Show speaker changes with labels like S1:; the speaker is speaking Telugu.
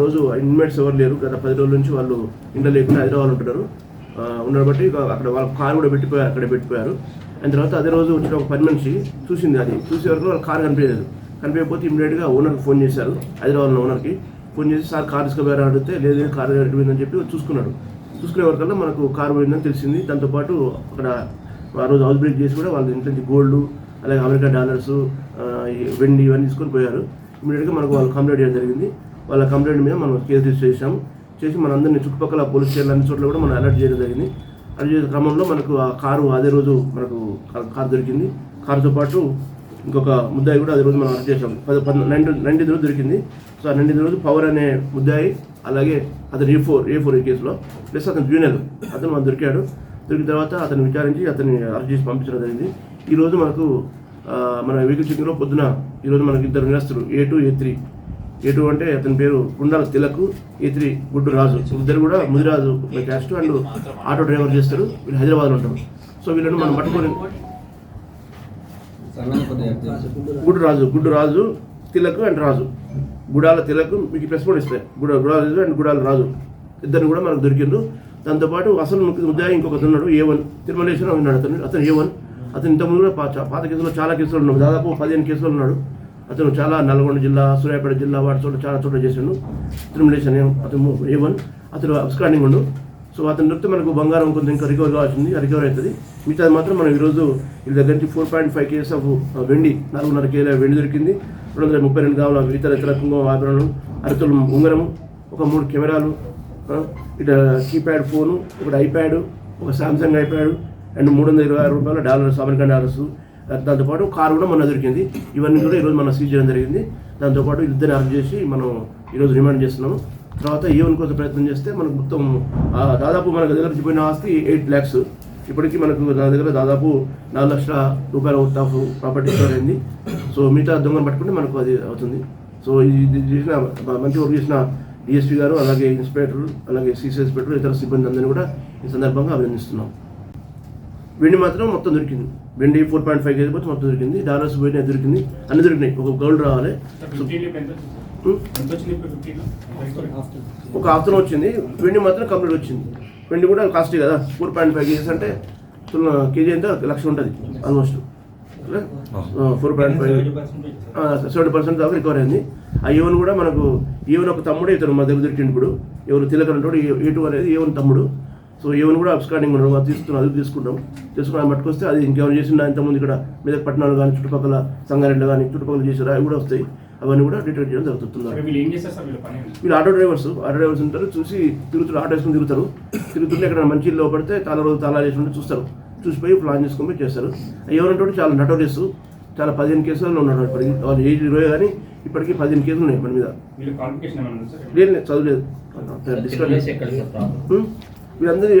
S1: రోజు ఇన్మేట్స్ ఎవరు లేరు. గత పది రోజుల నుంచి వాళ్ళు ఇంట్లో లేకుండా హైదరాబాద్ ఉంటున్నారు. ఉన్నారు బట్టి అక్కడ వాళ్ళ కార్ కూడా పెట్టిపోయారు అక్కడే పెట్టిపోయారు. అండ్ తర్వాత అదే రోజు వచ్చిన ఒక పని మనిషి చూసింది అది. చూసే వరకు వాళ్ళ కారు కనిపించలేదు. కనిపించకపోతే ఇమీడియట్గా ఓనర్కి ఫోన్ చేశారు. హైదరాబాద్లో ఓనర్కి ఫోన్ చేసి సార్ కార్ తీసుకుపోయారు అడిగితే లేదు కార్ కారు పోయిందని చెప్పి చూసుకున్నాడు. చూసుకునే వరకల్లా మనకు కారు పోయిందని తెలిసింది. దాంతోపాటు అక్కడ ఆ రోజు హౌస్ బ్రేక్ చేసి కూడా వాళ్ళ ఇంట్లో గోల్డ్ అలాగే అమెరికా డాలర్స్ వెండి ఇవన్నీ తీసుకొని పోయారు. ఇమీడియట్గా మనకు వాళ్ళు కంప్లైంట్ చేయడం జరిగింది. వాళ్ళ కంప్లైంట్ మీద మనం కేసు రిజిస్టర్ చేసాము చేసి మనందరినీ చుట్టుపక్కల పోలీస్ స్టేషన్ అన్ని చోట్ల కూడా మనం అలర్ట్ చేయడం జరిగింది. అలర్ట్ చేసే క్రమంలో మనకు ఆ కారు అదే రోజు మనకు కారు దొరికింది. కారుతో పాటు ఇంకొక ముద్దాయి కూడా అదే రోజు మనం అరెస్ట్ చేసాం పది పది నైన్టీ రోజు దొరికింది. సో ఆ నైన్టీ రోజు పవర్ అనే ముద్దాయి అలాగే అతను ఏ ఫోర్ ఏ ఫోర్ ఈ కేసులో ప్లస్ అతను జూనియర్ అతను మనం దొరికాడు. దొరికిన తర్వాత అతను విచారించి అతన్ని అరెస్ట్ చేసి పంపించడం జరిగింది. ఈరోజు మనకు మన వెహికల్ చెక్కింగ్లో పొద్దున ఈరోజు మనకి ఇద్దరు నిరస్తులు ఏ టూ ఏ త్రీ ఎటు అంటే అతని పేరు గుండాల తిలకు ఏ త్రీ గుడ్డు రాజు. ఇద్దరు కూడా Mudiraju caste and auto driver చేస్తారు. వీళ్ళు హైదరాబాద్లో ఉంటారు. సో వీళ్ళని మనం పట్టుకొని గుడ్డు రాజు గుడ్డు రాజు తిలకు అండ్ రాజు. గుడాల తిలకు మీకు ప్రెస్ కూడా ఇస్తాయి. గుడ గుడాల అండ్ గుడాల రాజు. ఇద్దరు కూడా మనకు దొరికిండ్రు. దాంతోపాటు అసలు ముఖ్య ముద్దాయి ఇంకొక ఉన్నాడు ఏ వన్ తిరుమలేశ్వరం ఉన్నాడు అతను. అతను ఏ వన్ అతను ఇంతకుముందు కూడా పాత కేసులో చాలా కేసులు ఉన్నాడు. దాదాపు పదిహేను కేసులు ఉన్నాడు. అతను చాలా నల్గొండ జిల్లా సూర్యాపేట జిల్లా వాటి చోట చాలా చోట్ల చేసిండు. త్రిమిలేషన్ అతను ఏ వన్ అతను అబ్స్కాండింగ్ ఉండు. సో అతను నృత్యం మనకు బంగారం కొంచెం ఇంకా రికవర్ కావాల్సింది రికవర్ అవుతుంది. మిగతాది మాత్రం మనం ఈరోజు వీళ్ళ దగ్గర నుంచి four point five kgs of వెండి నాలుగున్నర కేజీల వెండి దొరికింది. రెండు వందల ముప్పై రెండు గ్రాముల ఇతర ఇతర కుంకుమ ఆభరణం అరతులు ఉంగరము ఒక మూడు కెమెరాలు ఆ, కీప్యాడ్ ఫోను ఒకటి ఐప్యాడ్ ఒక సామ్సంగ్ ఐప్యాడ్ అండ్ మూడు వందల ఇరవై ఆరు రూపాయల డాలర్స్ అమెరికన్ డాలర్స్ దాంతోపాటు కారు కూడా మన దొరికింది. ఇవన్నీ కూడా ఈరోజు మనం సీజ్ చేయడం జరిగింది. దాంతోపాటు ఇద్దరిని అరెస్ట్ చేసి మనం ఈరోజు రిమాండ్ చేస్తున్నాము. తర్వాత ఈవెన్ కోసం ప్రయత్నం చేస్తే మనకు మొత్తం దాదాపు మనకు దగ్గర నుంచి పోయిన ఆస్తి ఎయిట్ ల్యాక్స్ ఇప్పటికీ మనకు నా దగ్గర దాదాపు నాలుగు లక్షల రూపాయల అవుట్ ఆఫ్ ప్రాపర్టీ అయింది. సో మిగతా దొంగను పట్టుకుంటే మనకు అది అవుతుంది. సో ఇది చేసిన మంచి వర్క్ చేసిన డిఎస్పీ గారు అలాగే ఇన్స్పెక్టర్ అలాగే సీసీ ఇన్స్పెక్టర్ ఇతర సిబ్బంది అందరినీ కూడా ఈ సందర్భంగా అభినందిస్తున్నాం. వెండి మాత్రం మొత్తం దొరికింది. వెండి ఫోర్ పాయింట్ ఫైవ్ కేజీ మొత్తం దొరికింది. డాలర్స్ పోయినా దొరికింది. అన్ని దొరికినాయి. ఒక గోల్డ్ రావాలి? ఒక ఆఫ్టర్నూన్ వచ్చింది. వెండి మాత్రం కంప్లీట్ వచ్చింది. వెండి కూడా కాస్ట్లీ కదా. ఫోర్ పాయింట్ ఫైవ్ కేజీస్ అంటే కేజీ ఎంత? లక్ష ఉంటుంది. Almost four point five seventy percent దాకా రికవర్ అయింది. ఆ ఈవెన్ కూడా మనకు ఈవెన్ ఒక తమ్ముడే ఇతను మా దగ్గర దొరికింది ఇప్పుడు. ఎవరు తిలకర్ అంటాడు ఏ టూ అనేది ఈవెన్ తమ్ముడు. సో ఈవెన్ కూడా అబ్స్కాండింగ్ ఉండడం అది తీసుకున్నాం అది తీసుకుంటాం. తీసుకుని పట్టుకొస్తే అది ఇంకెవరు చేసిన ఇంతకుముందు ఇక్కడ మీద పట్టణాలు కానీ చుట్టుపక్కల సంగారెడ్డి కానీ చుట్టుపక్కల చేసారు అవి కూడా వస్తాయి. అవన్నీ కూడా డిటెక్ట్ చేయడం జరుగుతున్నారు
S2: వీళ్ళు
S1: ఆటో డ్రైవర్స్. ఆటో డ్రైవర్స్ ఉంటారు చూసి తిరుగుతారు ఆటో వేసుకుని తిరుగుతారు. తిరుగుతుంటే ఎక్కడ మంచి ఇల్లు పడితే తాళ రోజు తాళా చేసి ఉంటే చూస్తారు. చూసిపోయి ప్లాన్ చేసుకొని పోయి చేస్తారు. ఎవరంటే చాలా నటోరియస్ చాలా పదిహేను కేసులలో ఉన్నాడు ఇప్పటికి వాళ్ళు ఏజ్ ఇరవై కానీ ఇప్పటికీ పదిహేను కేసులు ఉన్నాయి మన మీద.
S2: ఏమైనా
S1: లేదు, చదవలేదు. డిస్కౌంట్
S3: ఎక్కడ సార్ ప్రాబ్లం
S1: వీళ్ళందరూ